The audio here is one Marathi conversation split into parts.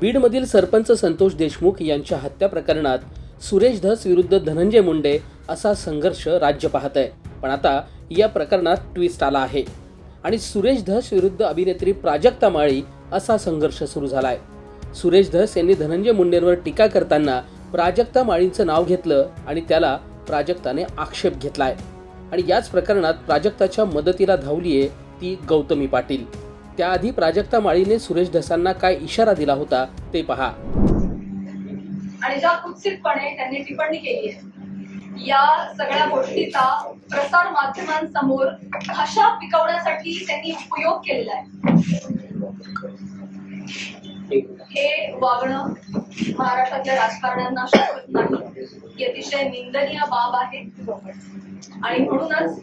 बीडमधील सरपंच संतोष देशमुख यांच्या हत्या प्रकरणात सुरेश धस विरुद्ध धनंजय मुंडे असा संघर्ष राज्य पाहत आहे. पण आता या प्रकरणात ट्विस्ट आला आहे. आणि सुरेश धस विरुद्ध अभिनेत्री प्राजक्ता माळी असा संघर्ष सुरू झाला आहे सुरेश धस यांनी धनंजय मुंडेंवर टीका करताना प्राजक्ता माळींचं नाव घेतलं आणि त्याला प्राजक्ताने आक्षेप घेतलाय. आणि याच प्रकरणात प्राजक्ताच्या मदतीला धावली आहे ती गौतमी पाटील. त्याआधी प्राजक्ता माळीने सुरेश धसांना काय इशारा दिला होता ते पहा. आणि ज्या कुत्सितपणे त्यांनी टिप्पणी केली आहे या सगळ्या गोष्टीचा प्रसार माध्यमांसमोर भाषा पिकवण्यासाठी त्यांनी उपयोग केलेला आहे. हे वागणं महाराष्ट्रातल्या राजकारण्यांना शोभत नाही ही अतिशय निंदनीय बाब आहे आणि म्हणूनच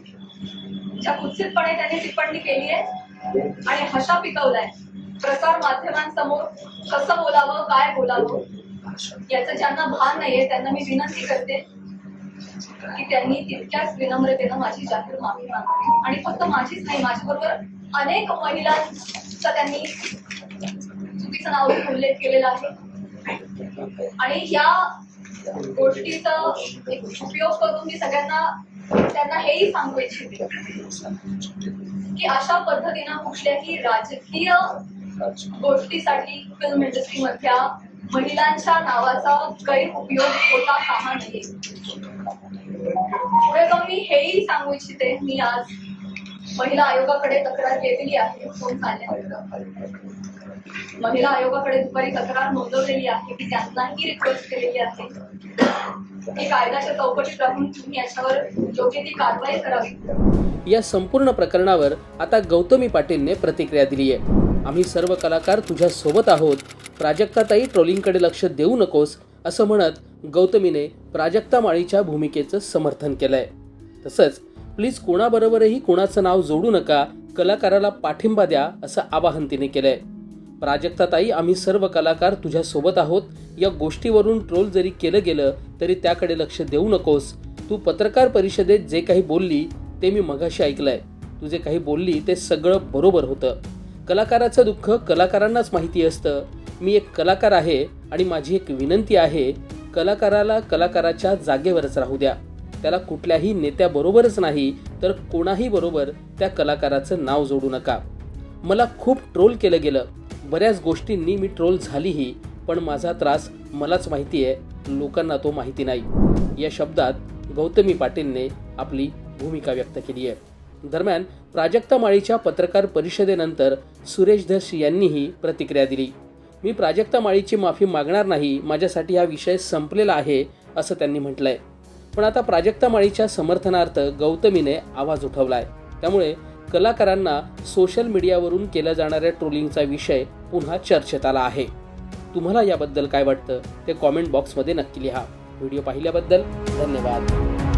ज्या कुत्सितपणे त्यांनी टिप्पणी केली आहे आणि हशा पिकवलाय प्रसार माध्यमांसमोर कसं बोलावं काय बोलावं याचं ज्यांना भान नाहीये त्यांना मी विनंती करते की त्यांनी तितक्याच विनम्रतेनं माझी जाहीर माफी मागावी. आणि फक्त माझीच नाही माझ्याबरोबर अनेक महिलांचा त्यांनी चुकीचं नाव उल्लेख केलेला आहे. आणि या गोष्टीचा एक उपयोग करून मी सगळ्यांना त्यांना हेही सांगू इच्छिते की अशा पद्धतीनं कुठल्याही राजकीय गोष्टीसाठी फिल्म इंडस्ट्रीमधल्या महिलांच्या नावाचा गैरउपयोग होता कामा नये. पुढे जाऊन मी हेही सांगू इच्छिते मी आज महिला आयोगाकडे तक्रार केलेली आहे फोन चालल्यानंतर महिला आयोगाकडे दुपारी तक्रार नोंदवलेली आहे की त्यांनाही रिक्वेस्ट केलेली आहे. की कायद्याच्या चौकटीत राहून तुम्ही याच्यावर योग्य ती कारवाई करावी. या संपूर्ण प्रकरणावर आता गौतमी पाटीलने प्रतिक्रिया दिली आहे आम्ही सर्व कलाकार तुझ्या सोबत आहोत. प्राजक्ताताई ट्रोलिंगकडे लक्ष देऊ नकोस असं म्हणत गौतमीने प्राजक्ता माळीच्या भूमिकेचं समर्थन केलंय. तसंच प्लीज कोणाबरोबरही कोणाचं नाव जोडू नका कलाकाराला पाठिंबा द्या असं आवाहन तिने केलंय. प्राजक्ताताई आम्ही सर्व कलाकार तुझ्यासोबत आहोत. या गोष्टीवरून ट्रोल जरी केलं गेलं तरी त्याकडे लक्ष देऊ नकोस. तू पत्रकार परिषदेत जे काही बोलली ते मी मगाशी ऐकलंय. तू जे काही बोलली ते सगळं बरोबर होतं. कलाकाराचं दुःख कलाकारांनाच माहिती असतं. मी एक कलाकार आहे आणि माझी एक विनंती आहे कलाकाराला कलाकाराच्या जागेवरच राहू द्या. त्याला कुठल्याही नेत्याबरोबरच नाही तर कोणाही बरोबर त्या कलाकाराचं नाव जोडू नका. मला खूप ट्रोल केलं गेलं. बऱ्याच गोष्टींनी मी ट्रोल झालीही पण माझा त्रास मलाच माहिती आहे लोकांना तो माहिती नाही. या शब्दात गौतमी पाटीलने आपली भूमिका व्यक्त केली आहे. दरम्यान प्राजक्ता माळीच्या पत्रकार परिषदेनंतर सुरेश धस यांनीही प्रतिक्रिया दिली. मी प्राजक्ता माळीची माफी मागणार नाही माझ्यासाठी हा विषय संपलेला आहे असं त्यांनी म्हटलंय. पण आता प्राजक्ता माळीच्या समर्थनार्थ गौतमीने आवाज उठवलाय. त्यामुळे कलाकारांना सोशल मीडियावरून केल्या जाणाऱ्या ट्रोलिंगचा विषय पुन्हा चर्चेत आला आहे. तुम्हाला याबद्दल काय वाटतं ते कॉमेंट बॉक्समध्ये नक्की लिहा. व्हिडिओ पाहिल्याबद्दल धन्यवाद.